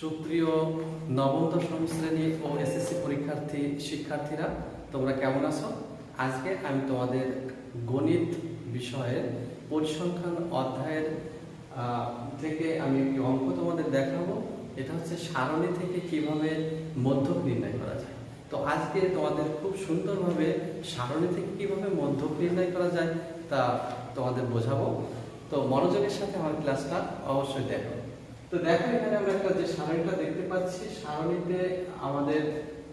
সুপ্রিয় নবম দশম শ্রেণি ও এসএসসি পরীক্ষার্থী শিক্ষার্থীরা, তোমরা কেমন আছো? আজকে আমি তোমাদের গণিত বিষয়ের পরিসংখ্যান অধ্যায়ের থেকে আমি একটি অঙ্ক তোমাদের দেখাবো। এটা হচ্ছে সারণী থেকে কীভাবে মধ্যক নির্ণয় করা যায়। তো আজকে তোমাদের খুব সুন্দরভাবে সারণী থেকে কীভাবে মধ্যক নির্ণয় করা যায় তা তোমাদের বোঝাবো। তো মনোযোগের সাথে আমার ক্লাসটা অবশ্যই দেখো। তো দেখো, এখানে আমরা একটা যে সারণীটা দেখতে পাচ্ছি, সারণীতে আমাদের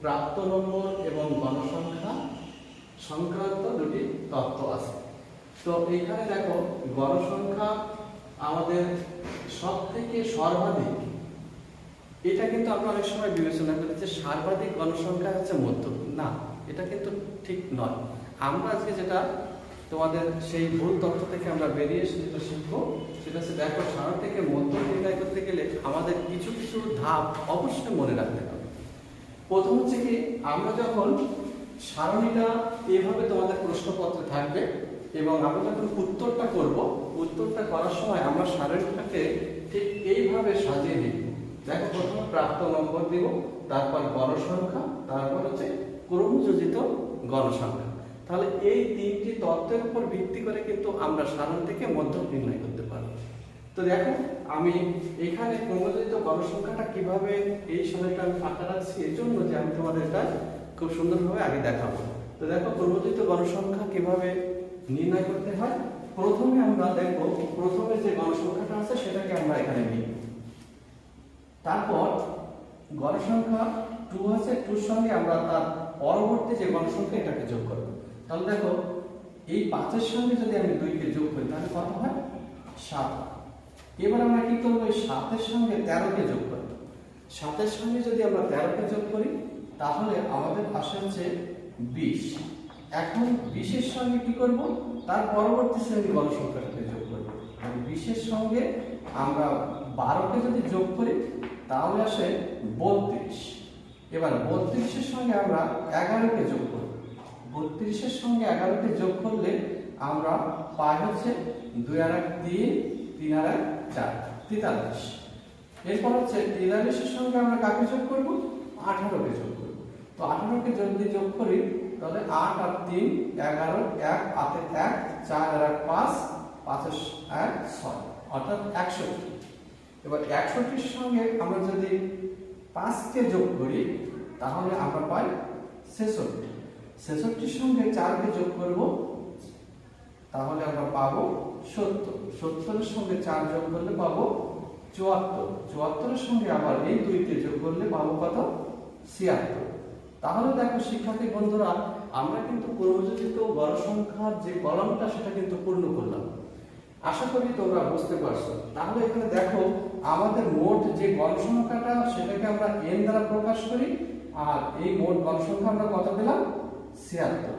প্রাপ্ত নম্বর এবং গণসংখ্যা সংক্রান্ত দুটি তথ্য আছে। তো এখানে দেখো, গণসংখ্যা আমাদের সব থেকে সর্বাধিক। এটা কিন্তু আমরা অনেক সময় বিবেচনা করি যে সর্বাধিক গণসংখ্যা হচ্ছে মধ্য না, এটা কিন্তু ঠিক নয়। আমরা আজকে যেটা তোমাদের সেই ভুল তথ্য থেকে আমরা বেরিয়ে এসে যেটা শিখব। সেটা হচ্ছে দেখো, সারা থেকে মধ্য নির্ণয় করতে গেলে আমাদের কিছু কিছু ধাপ অবশ্যই মনে রাখতে হবে। প্রথম হচ্ছে কি, আমরা যখন সারণীটা এভাবে তোমাদের প্রশ্নপত্রে থাকবে এবং আমরা যখন উত্তরটা করব, উত্তরটা করার সময় আমরা সারণীটাকে ঠিক এইভাবে সাজিয়ে দিব দেখো, প্রথমে প্রাপ্ত নম্বর দিব, তারপর গণসংখ্যা তারপর হচ্ছে ক্রমযোজিত গণসংখ্যা তাহলে এই তিনটি তত্ত্বের উপর ভিত্তি করে কিন্তু আমরা সাধারণ থেকে মধ্যক নির্ণয় করতে পারব। তো দেখো, আমি এখানে ক্রমযোজিত গণসংখ্যাটা কীভাবে এই সময়টা আমি ফাঁকা রাখছি, এর জন্য যে আমি তোমাদের এটা খুব সুন্দরভাবে আগে দেখাবো। তো দেখো ক্রমযোজিত গণসংখ্যা কীভাবে নির্ণয় করতে হয়? প্রথমে আমরা দেখব, প্রথমে যে গণসংখ্যাটা আছে সেটাকে আমরা এখানে নিই। তারপর গণসংখ্যা টু আছে টুর সঙ্গে আমরা তার পরবর্তী যে গণসংখ্যা এটাকে যোগ করব। তাহলে দেখো, এই পাঁচের সঙ্গে যদি আমি দুইকে যোগ করি, তাহলে কত হয়? সাত এবার আমরা কি করব? এই সাতের সঙ্গে তেরোকে যোগ করব। সাতের সঙ্গে যদি আমরা তেরোকে যোগ করি, তাহলে আমাদের আসে হচ্ছে বিশ। এখন বিশের সঙ্গে কি করব? তার পরবর্তী শ্রেণি গণসংখ্যাটাকে যোগ করব। বিশের সঙ্গে আমরা বারোকে যদি যোগ করি, তাহলে আসে বত্রিশ। এবার বত্রিশের সঙ্গে আমরা এগারোকে যোগ করব। বত্রিশের সঙ্গে এগারোকে যোগ করলে আমরা পাই হচ্ছে দুই আর এক তিন তিন আর এক চার, তেতাল্লিশ। এরপর হচ্ছে তেতাল্লিশের সঙ্গে আমরা কাকে যোগ করব? আঠারোকে যোগ করব। তো আঠারোকে যদি যোগ করি, তাহলে আট আর তিন, এগারো, এক হাতে এক, চার আর এক পাঁচ, পাঁচের এক ছয়, অর্থাৎ একষট্টি। এবার একষট্টির সঙ্গে আমরা যদি পাঁচকে যোগ করি, তাহলে আমরা পাই ছেষট্টি। ছেষট্টির সঙ্গে চারকে যোগ করব, তাহলে আমরা পাবো সত্তর। সত্তরের সঙ্গে চার যোগ করলে পাবো চুয়াত্তর। চুয়াত্তরের সঙ্গে আবার এই দুইকে যোগ করলে পাবো কত? ছিয়াত্তর। তাহলে দেখো, শিক্ষার্থী বন্ধুরা, আমরা কিন্তু পূর্বযোজিত গড় সংখ্যার যে কলমটা, সেটা কিন্তু পূর্ণ করলাম। আশা করি তোমরা বুঝতে পারছ। তাহলে এখানে দেখো, আমাদের মোট যে গণসংখ্যাটা সেটাকে আমরা এন দ্বারা প্রকাশ করি, আর এই মোট গণসংখ্যা আমরা কত পেলাম? ছিয়াত্তর।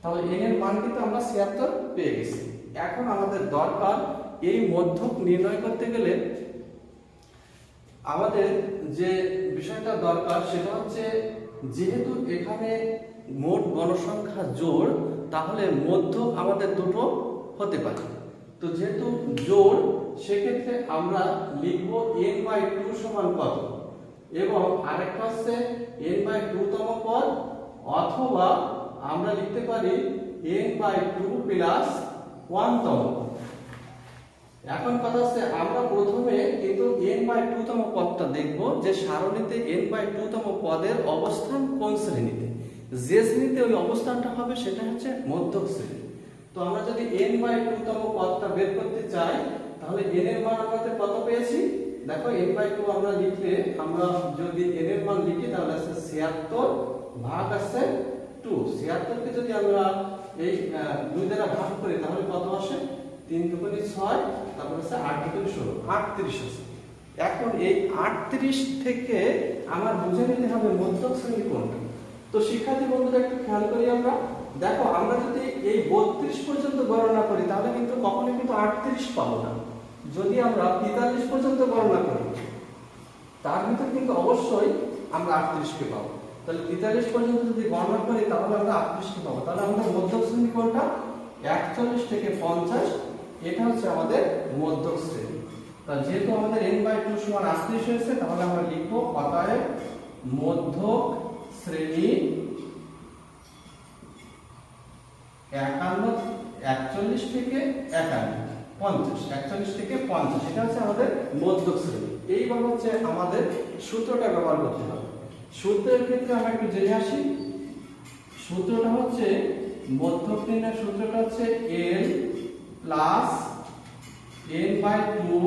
তাহলে এন এর মান কিন্তু আমরা ছিয়াত্তর পেয়ে গেছি। এখন আমাদের দরকার এই মধ্যক নির্ণয় করতে গেলে আমাদের যে বিষয়টা দরকার সেটা হচ্ছে যেহেতু এখানে মোট গণসংখ্যা জোড়, তাহলে মধ্য আমাদের দুটো হতে পারে। তো যেহেতু জোড়, সেক্ষেত্রে আমরা লিখব এন বাই টু সমান কত? এবং আরেকটা হচ্ছে এন বাই টু তম পদ অথবা আমরা লিখতে পারি N by two plus one তম। এখন কথা হচ্ছে আমরা প্রথমে কিন্তু এন বাই টু তম পদটা দেখব যে সারণীতে এন বাই টু তম পদের অবস্থান কোন শ্রেণীতে। যে শ্রেণীতে ওই অবস্থানটা হবে সেটা হচ্ছে মধ্যক শ্রেণি। তো আমরা যদি এন বাই টু তম পদটা বের করতে চাই, তাহলে n এর মান আমাদের কত পেয়েছি? দেখো এন বাই টু আমরা লিখলে আমরা যদি n এর মান লিখি, তাহলে ছিয়াত্তর ভাগ আছে টু ছিয়াত্তরকে যদি আমরা এই দুই দ্বারা ভাগ করি, তাহলে কত আসে? তিন দুগুণি ছয়, তারপর আছে আট দুগুণি ষোলো। আটত্রিশ আছে। এখন এই আটত্রিশ থেকে আমার বুঝে নিতে হবে মধ্যক শ্রেণি কোনটা। তো শিক্ষার্থী বন্ধুরা, একটু খেয়াল করি আমরা। দেখো, আমরা যদি এই বত্রিশ পর্যন্ত গণনা করি, তাহলে কিন্তু কখনো কিন্তু আটত্রিশ পাবো না। যদি আমরা তেতাল্লিশ পর্যন্ত গণনা করি, তার ভিতরে কিন্তু অবশ্যই আমরা আটত্রিশকে পাবো। তাহলে তেতাল্লিশ পর্যন্ত যদি গণনা করি, তাহলে আমরা আটত্রিশকে পাবো। তাহলে আমাদের মধ্যক শ্রেণি কোনটা? একচল্লিশ থেকে পঞ্চাশ, এটা হচ্ছে আমাদের মধ্যক শ্রেণি। তা যেহেতু আমাদের n বাই টু সমান আটত্রিশ হয়েছে, তাহলে আমরা লিখব অতএব মধ্যক শ্রেণি একান্ন, একচল্লিশ থেকে একান্ন, পঞ্চাশ, একচল্লিশ থেকে পঞ্চাশ, এটা হচ্ছে আমাদের মধ্যক শ্রেণি। এইবার হচ্ছে আমাদের সূত্রটা ব্যবহার করতে হবে। সূত্রের ক্ষেত্রে আমরা একটু জেনে আসি। সূত্রটা হচ্ছে মধ্যক সূত্রটা হচ্ছে L plus N by two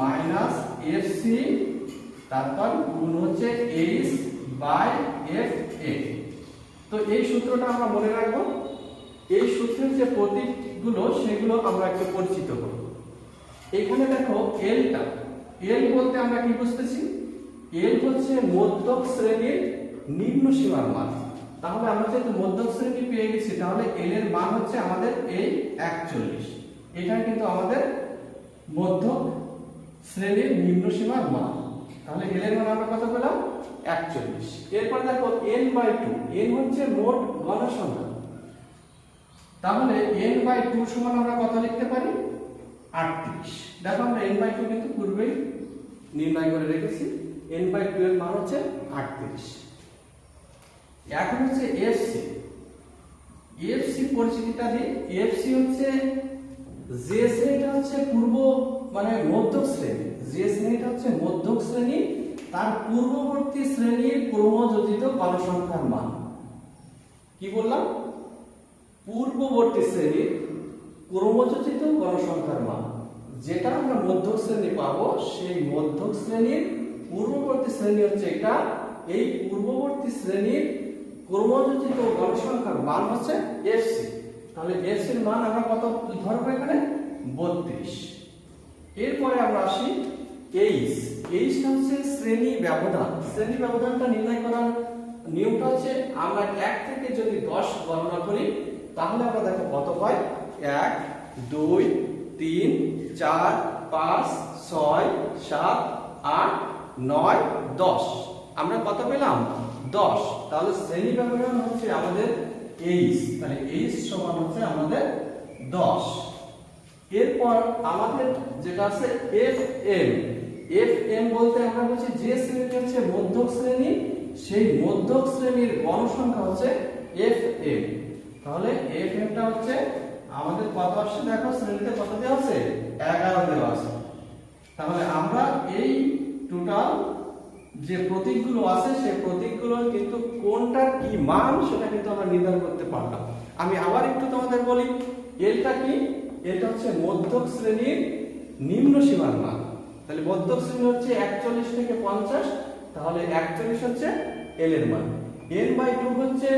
minus F C তারপর গুণ হচ্ছে এইচ বাই এফ এ তো এই সূত্রটা আমরা মনে রাখব, এই সূত্রের যে প্রতীকগুলো, সেগুলো আমরা একটু পরিচিত করব। এখানে দেখো এলটা এল বলতে আমরা কি বুঝতেছি? এল হচ্ছে মধ্যক শ্রেণির নিম্ন সীমার মান। তাহলে আমরা যেহেতু মধ্যক শ্রেণি পেয়ে গেছি, তাহলে এল এর মান হচ্ছে আমাদের এই একচল্লিশ। এটা কিন্তু আমাদের মধ্যক শ্রেণির নিম্ন সীমার মান। তাহলে এল এর মান আমরা কত পেলাম? একচল্লিশ। এরপর দেখো এন বাই টু। এন হচ্ছে মোট গণসংখ্যা তাহলে এন বাই টু সমান আমরা কত লিখতে পারি? আটত্রিশ। দেখো আমরা n বাই টু কিন্তু পূর্বেই নির্ণয় করে রেখেছি। n বাই টু এর মান হচ্ছে আটত্রিশ। এখন হচ্ছে এফসি এফসি পরিচিতিটা দিই এফসি হচ্ছে যে শ্রেণীটা হচ্ছে পূর্ব মানে মধ্যক শ্রেণি। যে শ্রেণীটা হচ্ছে মধ্যক শ্রেণি। তার পূর্ববর্তী শ্রেণির ক্রমযোজিত গণসংখ্যার মান। কি বললাম? পূর্ববর্তী শ্রেণির ক্রমযোজিত গণসংখ্যার মান। যেটা আমরা মধ্যক শ্রেণি পাবো, সেই মধ্যক শ্রেণির পূর্ববর্তী শ্রেণি হচ্ছে এটা। এই পূর্ববর্তী শ্রেণির ক্রমযোজিত গণসংখ্যার মান হচ্ছে এফসি তাহলে এফসি এর মান আমরা কত ধরবো এখানে? বত্রিশ। এরপরে আমরা আসি এইচ এইচটা হচ্ছে শ্রেণি ব্যবধান। শ্রেণি ব্যবধানটা নির্ণয় করার নিয়মটা হচ্ছে আমরা এক থেকে যদি দশ গণনা করি, তাহলে আমরা দেখো কত পাই? এক, দুই, তিন, চার, পাঁচ, ছয়, সাত, আট, নয়, দশ। আমরা কত পেলাম? দশ। তাহলে শ্রেণি ব্যবধান হচ্ছে আমাদের এইচ তাহলে এইচ সমান হচ্ছে আমাদের দশ। এরপর আমাদের যেটা আছে এফ এম এফ এম বলতে আমরা বলছি যে শ্রেণীটা হচ্ছে মধ্যক শ্রেণি, সেই মধ্যক শ্রেণির গণসংখ্যা হচ্ছে এফ এম তাহলে এফ এমটা হচ্ছে আমাদের কত আসছে দেখো, শ্রেণীতে কত দেওয়া আছে? এগারো দেওয়া আছে। তাহলে আমরা এই টোটাল যে প্রতীকগুলো আছে, সেই প্রতীকগুলো কিন্তু কোনটার কি মান, সেটা কিন্তু আমরা নির্ধারণ করতে পারলাম। আমি আবার একটু তোমাদের বলি এলটা কি? এটা হচ্ছে মধ্যক শ্রেণির নিম্ন সীমার মান। তাহলে মধ্যক শ্রেণি হচ্ছে একচল্লিশ থেকে পঞ্চাশ, তাহলে একচল্লিশ হচ্ছে এল এর মান। এন বাই টু হচ্ছে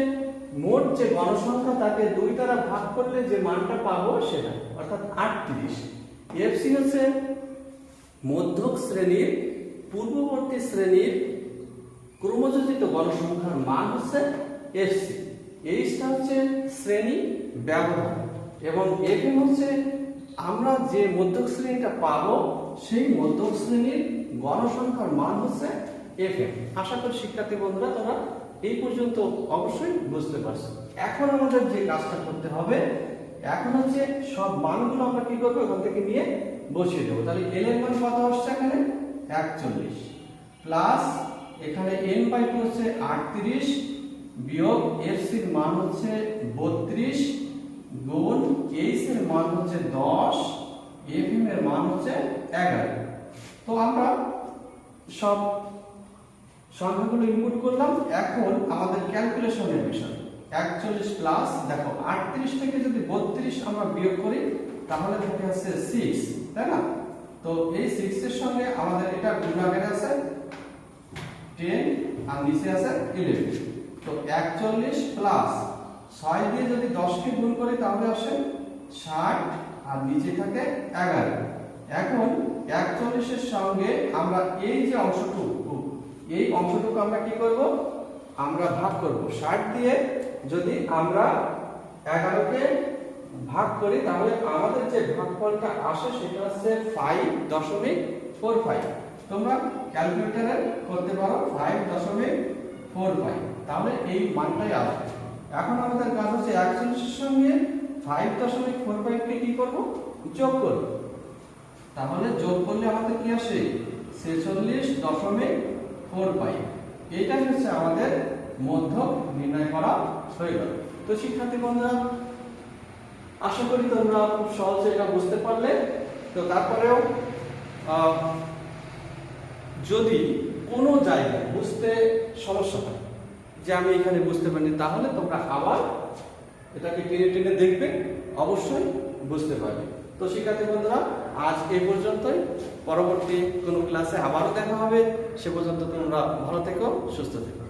মোট যে গণসংখ্যা তাকে দুই দ্বারা ভাগ করলে যে মানটা পাবো সেটা, অর্থাৎ আটত্রিশ। এফসি হচ্ছে মধ্যক শ্রেণির, পূর্ববর্তী শ্রেণির ক্রমযোজিত গণসংখ্যার মান হচ্ছে এফসি এইচটা হচ্ছে শ্রেণি ব্যবধান। এবং এফএম হচ্ছে আমরা যে মধ্যক শ্রেণীটা পাবো, সেই মধ্যক শ্রেণির গণসংখ্যার মান হচ্ছে এফএম আশা করি শিক্ষার্থী বন্ধুরা তোমরা এই পর্যন্ত অবশ্যই বুঝতে পারছি। এখন আমাদের যে কাজটা করতে হবে, এখন হচ্ছে সব মানগুলো আমরা কি করব? ওখান থেকে নিয়ে বসিয়ে দেবো। তাহলে এল এর মান কত আসছে এখানে? একচল্লিশ। প্লাস এখানে এন বাই টু হচ্ছে আটত্রিশ, বিয়োগ এফ সির মান হচ্ছে বত্রিশ, গুণ এইচ এর মান হচ্ছে দশ এফ এম এর মান হচ্ছে এগারো। তো আমরা সব সংখ্যাগুলো ইনপুট করলাম, এখন আমাদের ক্যালকুলেশনের বিষয়। একচল্লিশ প্লাস দেখো, আটত্রিশ থেকে যদি বত্রিশ আমরা বিয়োগ করি, তাহলে থেকে আছে সিক্স তাই না? তো এই সিক্স এর সঙ্গে আমাদের এটা বিভাগের আছে টেন আর নিচে আছে ইলেভেন তো একচল্লিশ প্লাস ছয় দিয়ে যদি দশকে গুণ করি, তাহলে আসে ষাট, আর নিচে থাকে এগারো। এখন একচল্লিশের সঙ্গে আমরা এই যে অংশটুকু এই অংশটুকু আমরা কি করব? আমরা ভাগ করব। ষাট দিয়ে যদি আমরা এগারোকে ভাগ করি, তাহলে আমাদের যে ভাগফলটা আসে সেটা হচ্ছে ফাইভ দশমিক ফোর ফাইভ তোমরা ক্যালকুলেটারে করতে পারো ফাইভ দশমিক ফোর ফাইভ তাহলে এই মানটাই আসবে। এখন আমাদের কাজ হচ্ছে একচল্লিশের সঙ্গে ফাইভ দশমিক ফোর ফাইভকে কী করব? যোগ করব। তাহলে যোগ করলে আমাদের কি আসে? ছেচল্লিশ দশমিক ফোর পাই এইটাই হচ্ছে আমাদের মধ্য নির্ণয় করা হয়ে তো শিক্ষার্থী বন্ধুরা, আশা করি তোমরা খুব সহজে এটা বুঝতে পারলে। তো তারপরেও যদি কোনো জায়গায় বুঝতে সমস্যা হয়, যে আমি এখানে বুঝতে পারিনি, তাহলে তোমরা আবার এটাকে টেনে টেনে দেখবে, অবশ্যই বুঝতে পারবে। তো শিক্ষার্থী বন্ধুরা আজ এই পর্যন্তই। পরবর্তী কোনো ক্লাসে আবারও দেখা হবে। সে পর্যন্ত তোমরা ভালো থেকো, সুস্থ থেকো।